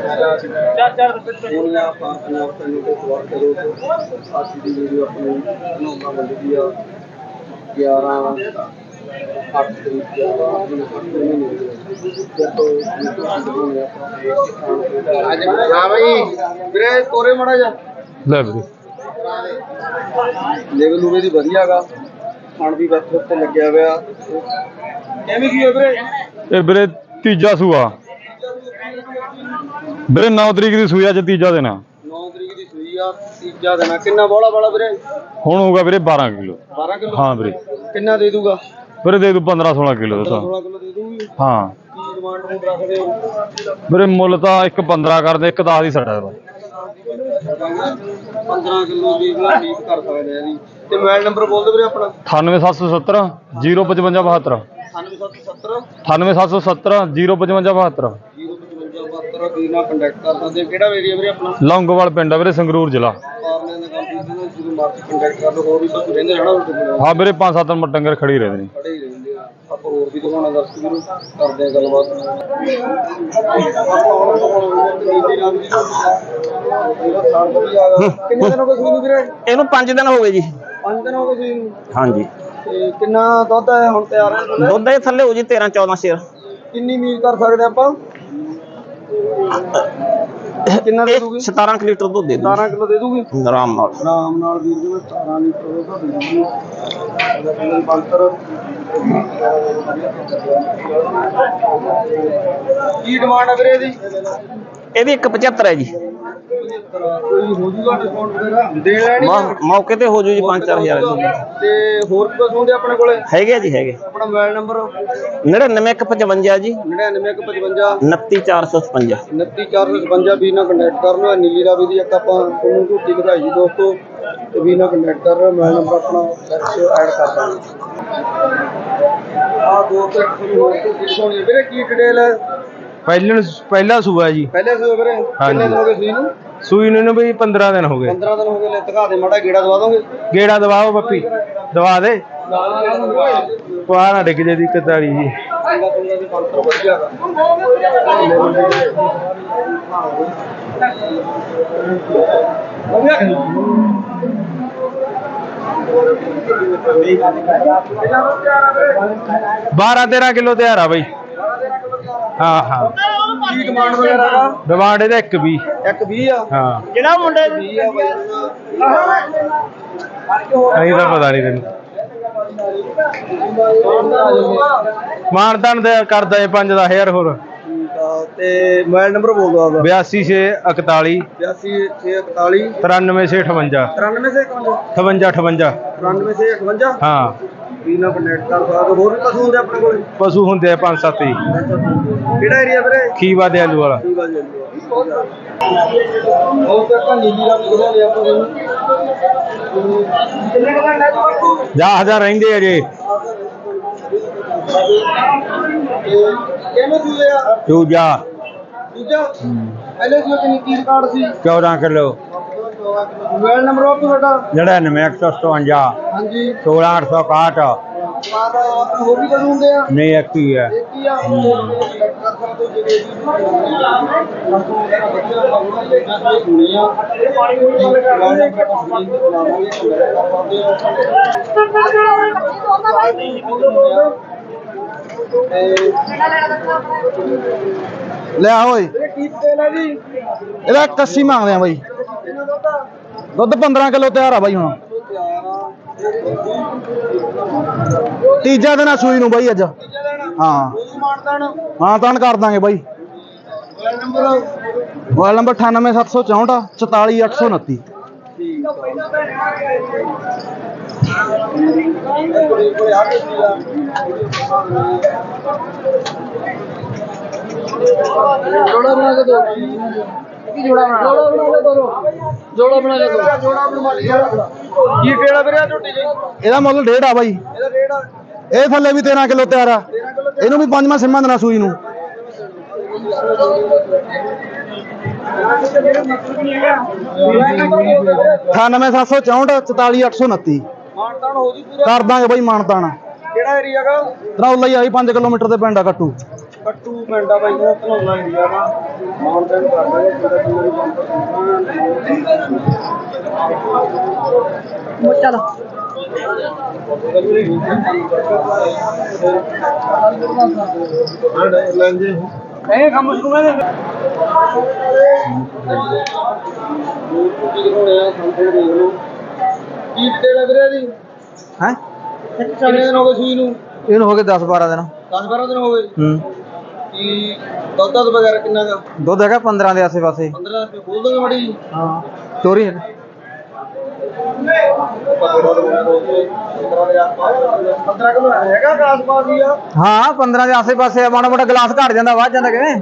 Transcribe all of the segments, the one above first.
ਹੁਣ ਆਪਾਂ ਪੰਜਾਬ ਤੇ ਕਰੋ ਅੱਜ ਦੀ ਵੀਡੀਓ ਆਪਣੀ ਬਣਾਉਣਾ ਬੰਦੀ ਆ 11 8 ਤਰੀਕ ਦੀ ਆ ਆਪਣੀ ਅੱਠ ਮਹੀਨੇ ਦੀ ਆ। ਜਦੋਂ YouTube ਬਣਾਉਣੇ ਆਪਾਂ ਅੱਜ ਹਾਂ। ਭਾਈ ਵੀਰੇ ਤੋਰੇ ਮੜਾ ਜਾ ਲੈ ਵੀਰੇ। ਲੈਵਲ ਉਰੇ ਦੀ ਵਧੀਆ ਗਾ। ਖਾਣ ਵੀ ਬੈਠ ਉੱਤੇ ਲੱਗਿਆ ਹੋਇਆ। ਕਿਵੇਂ ਕੀ ਹੈ ਵੀਰੇ? ਇਹ ਵੀਰੇ ਤੀਜਾ ਸੂਆ। ਵੀਰੇ 9 ਤਰੀਕ ਦੀ ਸੂਈ ਅੱਜ ਤੀਜਾ ਦਿਨ ਆ। 9 ਤਰੀਕ ਦੀ ਸੂਈ ਆ ਤੀਜਾ ਦਿਨ ਆ। ਕਿੰਨਾ ਬੋਲਾ ਵਾਲਾ ਵੀਰੇ? ਹੁਣ ਹੋਊਗਾ ਵੀਰੇ 12 ਕਿਲੋ। 12 ਕਿਲੋ? ਹਾਂ ਵੀਰੇ। ਕਿੰਨਾ ਦੇ ਦੂਗਾ? ਵੀਰੇ ਦੇ ਦੂ 15 16 ਕਿਲੋ ਦਾ 16 ਕਿਲੋ ਦੇ ਦੂਗੀ। ਹਾਂ। ਕੀ ਡਿਮਾਂਡ ਨੂੰ ਰੱਖਦੇ ਹੋ? ਵੀਰੇ ਮੁੱਲ ਤਾਂ ਇੱਕ 15 ਕਰਦੇ ਇੱਕ 10 ਹੀ ਛੱਡਿਆ ਵਾ 15 ਕਿਲੋ ਦੀ ਉਮੀਦ ਕਰ ਸਕਦੇ ਆ ਜੀ। ਤੇ ਮੋਬਾਈਲ ਨੰਬਰ ਬੋਲ ਦਿਓ ਵੀਰੇ ਆਪਣਾ। 98770 05572 9770 98770 05572 05572 ਵੀਰ ਨਾਲ ਕੰਟੈਕਟ ਕਰ ਸਕਦੇ ਹੋ। ਕਿਹੜਾ ਏਰੀਆ ਵੀਰੇ ਆਪਣਾ? ਲੌਂਗੋਵਾਲ ਪਿੰਡ ਆ ਵੀਰੇ ਸੰਗਰੂਰ ਜ਼ਿਲ੍ਹਾ। ਕਾਰਨੇ ਦਾ ਕੰਮ ਕਰਦੇ ਨੇ ਜਦੋਂ ਮਰਜ਼ੀ ਕੰਟੈਕਟ ਕਰ ਲਓ ਹੋਰ ਵੀ ਤੁਸੀਂ ਰਹਿੰਦੇ ਰਹਿਣਾ ਤੁਹਾਡੇ ਕੋਲ ਹਾਂ ਵੀਰੇ 5-7 ਨੰਬਰ ਡੰਗਰ ਖੜੀ ਰਹਿੰਦੇ ਨੇ। ਖੜੇ ਹੀ ਰਹਿੰਦੇ ਆ। ਆਪਾਂ ਹੋਰ ਵੀ ਦਿਖਾਉਣਾ ਦਰਸ਼ਕ ਵੀਰੋ ਕਰਦੇ ਆ ਗੱਲਬਾਤ। ਕਿੰਨੇ ਦਿਨ ਹੋ ਗਏ ਸੂਈ ਨੂੰ ਵੀਰੇ? ਇਹਨੂੰ 5 ਦਿਨ ਹੋ ਗਏ ਜੀ। 5 ਦਿਨ ਹੋ ਗਏ ਸੂਈ ਨੂੰ? ਹਾਂਜੀ। ਤੇ ਕਿੰਨਾ ਦੁੱਧ ਹੈ ਹੁਣ ਤਿਆਰ ਹੈ? ਦੁੱਧ ਇਹ ਥੱਲੇ ਹੋ ਜੀ 13 14 ਸ਼ੇਰ। ਕਿੰਨੀ ਉਮੀਦ ਕਰ ਸਕਦੇ ਆਪਾਂ? ਕਿੰਨਾ ਦੇ ਦੂਗੀ? 17 ਕੁ ਲੀਟਰ ਦੁੱਧ ਦੇ ਦੂ 17 ਕਿਲੋ ਦੇ ਦੂਗੀ? ਆਰਾਮ ਨਾਲ। ਆਰਾਮ ਨਾਲ ਵੀਰ ਜੀ ਮੈਂ 17 ਲੀਟਰ ਦੁੱਧ ਦੇ ਦੂਗੀ ਉਹਦਾ ਕਿੰਨਾ ਬੰਤਰ ਕੀ ਡਿਮਾਂਡ ਹੈ ਵੀਰੇ ਇਹਦੀ? ਇਹਦੀ 175 ਹੈ ਜੀ। ਕੋਈ ਹੋ ਜੂਗਾ ਡਿਸਕਾਊਂਟ ਵਗੈਰਾ? ਦੇਣ ਲੈਣੀ ਆ? ਮੌ- ਮੌਕੇ ਤੇ ਹੋ ਜੂ ਜੀ 5-4000 ਦੁੱਧ ਤੇ ਹੋਰ ਵੀ ਕੁਝ ਹੁੰਦੇ ਆਪਣੇ ਕੋਲੇ? ਹੈਗੇ ਆ ਜੀ ਹੈਗੇ। ਆਪਣਾ ਮੋਬਾਈਲ ਨੰਬਰ 99155 ਜੀ। 99155 29455 29455 ਵੀ ਨਾਲ ਕੰਟੈਕਟ ਕਰ ਲਓ। ਨੀਲੀ ਰਾਵੀ ਦੀ ਇੱਕ ਆਪਾਂ ਤੁਹਾਨੂੰ ਝੂਟੀ ਦਿਖਾਈ ਜੀ ਦੋਸਤੋ। ਤੇ ਵੀ ਨਾਲ ਕੰਟੈਕਟ ਕਰ ਲਓ। ਮੋਬਾਈਲ ਨੰਬਰ ਆਪਣਾ ਵਿੱਚ ਐਡ ਕਰ ਦਾਂਗੇ। ਆ ਦੋ ਤੇ ਤੁਹਾਨੂੰ ਹੋਰ ਹੈ। ਵੀਰੇ ਕੀ ਡਿਟੇਲ ਹੈ? ਪਹਿਲਾਂ ਪਹਿਲਾ ਸੂਆ ਜੀ। ਪਹਿਲੇ ਸੂਏ ਵੀਰੇ ਕਿੰਨੇ ਦਿਨ ਹੋ ਗਏ ਸੂਈ ਨੂੰ? ਸੂਈ ਨੂੰ ਵੀ 15 ਦਿਨ ਹੋ 15 ਦਿਨ ਹੋ ਗਏ ਲੈ ਦੇ ਮਾੜਾ ਗੇੜਾ ਦਵਾ ਦੋਗੇ? ਗੇੜਾ ਦਵਾਓ ਬੱਪੀ। ਦਵਾ। ਦੇ। ਪਾ ਨਾ ਡਿੱਗ ਜੇ ਦੀ ਕਤਾਰੀ ਜੀ ਬਾਰਾਂ 13 ਕਿਲੋ ਤਿਆਰ ਆ ਬਈ। ਹਾਂ ਹਾਂ। ਕੀ ਡਿਮਾਂਡ ਵਗੈਰਾ ਦਾ? ਡਿਮਾਂਡ ਇਹਦਾ ਇੱਕ ਵੀ ਇੱਕ 20 ਆ? ਹਾਂ। ਜਿਹੜਾ ਮੁੰਡੇ 20 ਆ ਬਾਈ ਨਹੀਂ ਤਾਂ ਪਤਾ ਨਹੀਂ ਤੈਨੂੰ। ਮਾਨਦਾਨ ਦੇ ਕਰਦਾ ਏ 5 10000 ਹੋਰ। ਠੀਕ ਆ ਤੇ ਮੋਬਾਈਲ ਨੰਬਰ ਬੋਲ ਦੋ ਆਪਦਾ। 82641 82641 93658 93 ਸੇ 58 58 93 ਸੇ 58 ਹਾਂ। ਹੋਰ ਵੀ ਪਸ਼ੂ ਹੁੰਦੇ ਆਪਣੇ ਕੋਲ? ਪਸ਼ੂ ਹੁੰਦੇ ਆ 5-7 ਹੀ। ਕਿਹੜਾ ਏਰੀਆ ਵੀਰੇ? ਖੀਵਾ ਦੇ ਆਲੂ ਵਾਲਾ। ਤੇ ਨੀਲੀ ਦਿਖਾ ਦੇ ਕਿੰਨੇ ਤੋਂ ਰਹਿੰਦੇ ਆ ਜੇ। ਕਿਵੇਂ ਦੂਏ ਆ? ਤੂੰ ਜਾ ਦੂਜਾ ਪਹਿਲੇ ਸੂਏ ਕਿੰਨੀ ਕੀ ਰਿਕਾਰਡ ਸੀ? 14 ਕਿਲੋ। ਮੋਬਾਈਲ ਨੰਬਰ ਆਪ ਤੁਹਾਡਾ? 99 157 ਹਾਂਜੀ। 16861 ਪਰ ਹੋਰ ਵੀ ਕਦੋਂ ਹੁੰਦੇ ਆ? ਨਹੀਂ ਇੱਕ ਹੀ ਹੈ। ਇੱਕ ਹੀ ਆ? select ਕਰ ਸਕਦੇ ਹੋ ਜਿਹੜੇ ਵੀ ਤੇ ਲੈ ਆ ਓਏ। ਇਹ ਤੇਲ ਹੈ ਜੀ? ਇਹਦਾ 81 ਮੰਗਦੇ ਆ ਬਾਈ। ਦੁੱਧ 15 ਕਿਲੋ ਤਿਆਰ ਆ ਬਾਈ ਹੁਣ। ਤੀਜਾ ਦਿਨ ਆ ਸੂਈ ਨੂੰ ਬਾਈ ਅੱਜ। ਹਾਂ। ਹਾਂ, ਤਾਂ ਕਰ ਦਾਂਗੇ ਬਾਈ। ਮੋਬਾਈਲ ਨੰਬਰ ਮੋਬਾਈਲ ਨੰਬਰ 98764 44829 ਠੀਕ ਆ ਕੇ ਸੀਗਾ ਜੋੜਾ ਬਣਾ ਕੇ ਦੋ। ਕੀ ਜੋੜਾ ਬਣਾ ਜੋੜਾ ਬਣਾ ਕੇ ਦੋ। ਜੋੜਾ ਬਣਾ ਕੇ ਦੋ। ਜੋੜਾ ਬਣਾ ਕੇ ਕੀ ਟੇੜਾ ਵੀਰੇ ਆ ਝੋਟੀ ਜੀ ਇਹਦਾ ਮੁੱਲ ਡੇਢ ਆ ਬਾਈ। ਇਹਦਾ ਰੇਟ ਆ। ਇਹ ਥੱਲੇ ਵੀ 13 ਕਿਲੋ ਤਿਆਰ ਆ। 13 ਕਿਲੋ ਇਹਨੂੰ ਵੀ ਪੰਜਵਾਂ ਦਿਨ ਆ ਸੂਈ ਨੂੰ। ਅਠਾਨਵੇਂ ਸੱਤ ਸੌ ਚੌਂਹਠ ਚੁਤਾਲੀ ਅੱਠ ਸੌ ਉਨੱਤੀ। ਮਾਨਦਾਨ ਹੋ ਜੂ ਪੂਰਾ। ਕਰ ਦਾਂਗੇ ਬਾਈ ਮਾਨਤਾਨ। ਕਿਹੜਾ ਏਰੀਆ ਗਾ ਰੌਲਾ ਹੀ ਆਈ 5 ਕਿਲੋਮੀਟਰ ਦੇ ਪਿੰਡ ਆ ਕੱਟੂ ਕੱਟੂ ਪਿੰਡ ਆ ਬਾਈ ਧਨੌਲਾ ਇੰਡੀਆ ਦਾ ਮਾਉਂਟੇਨ ਕਰਦਾ ਹੈ ਜਿਹੜਾ ਕਿ ਮੇਰੀ ਚਲੋ। ਲੈਂਦੇ ਇਹ ਕੰਮ ਸ਼ੁਰੂ ਲਓ ਕੀ ਤੇਰਾ ਵੀਰੇ ਦੀ ਹੈ? ਕਿੰਨੇ ਦਿਨ ਹੋ ਗਏ ਸੂਈ ਨੂੰ? ਇਹਨੂੰ ਹੋ ਗਏ 10 12 ਦਿਨ। 10 12 ਦਿਨ ਹੋ ਗਏ ਹੂੰ। ਕੀ ਦੁੱਧ ਵਗੈਰਾ ਕਿੰਨਾ ਦਾ ਦੁੱਧ ਹੈਗਾ 15 ਦੇ ਆਸੇ ਪਾਸੇ 15 ਰੁਪਏ ਖੋਲ ਦੋਗੇ ਮੜੀ ਹਾਂ। ਚੋਰੀ ਹੈ। 15 ਕਿਲੋ ਹੈਗਾ ਕਾਸ ਪਾਸ ਹੀ ਆ। ਹਾਂ 15 ਦੇ ਆਸੇ ਪਾਸੇ ਆ, ਮਾੜਾ ਮੋਟਾ ਗਲਾਸ ਘਟ ਜਾਂਦਾ ਵੱਧ ਜਾਂਦਾ ਕਿਵੇਂ?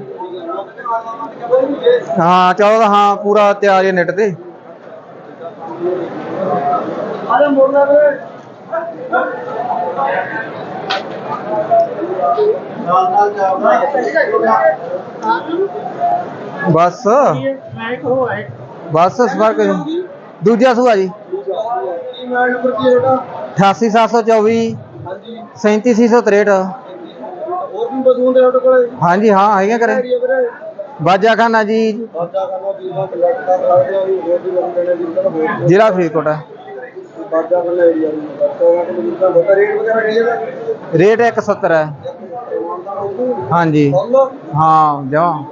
ਹਾਂ ਚਲੋ ਹਾਂ ਪੂਰਾ ਤਿਆਰ ਹੀ ਨੈਟ ਤੇ। ਮੋੜਨਾ ਨਾਲ ਨਾਲ ਜਾ ਬਸ ਮੈਂ ਕਹੋ ਹੈ ਬਸ ਸਪਰਕ ਦੂਜਾ ਸੂਆ ਜੀ ਕੀ ਮੈਂ ਨੰਬਰ ਕੀ ਹੈ ਤੁਹਾਡਾ 88724 ਹਾਂਜੀ 37663 ਹੋਰ ਵੀ ਬਸੂਨ ਦੇ ਤੁਹਾਡੇ ਕੋਲੇ ਹਾਂਜੀ ਹਾਂ ਹੈਗੀਆਂ ਕਰੇ ਏਰੀਆ ਵੀਰੇ ਬਾਜਾ ਖਾਨਾ ਜੀ ਬਾਜਾ ਕਰਨਾ ਵੀਰਾਂ ਕਲੈਕਟ ਕਰ ਸਕਦੇ ਆ ਵੀ ਹੋਰ ਵੀ ਬੰਦੇ ਨੇ ਜਿੰਨਾਂ ਦਾ ਹੋਰ ਜ਼ਿਲ੍ਹਾ ਫਰੀਦਕੋਟ ਹੈ ਬਾਜਾ ਕਰਨਾ ਏਰੀਆ ਨੂੰ ਵਰਤੋਂ ਕਿ ਜਿੰਨਾਂ ਦਾ ਰੇਟ ਵਗੈਰਾ ਕੀ ਹੈ ਰੇਟ 170 ਹੈ ਹਾਂਜੀ। ਹਾਂ ਜਮਾ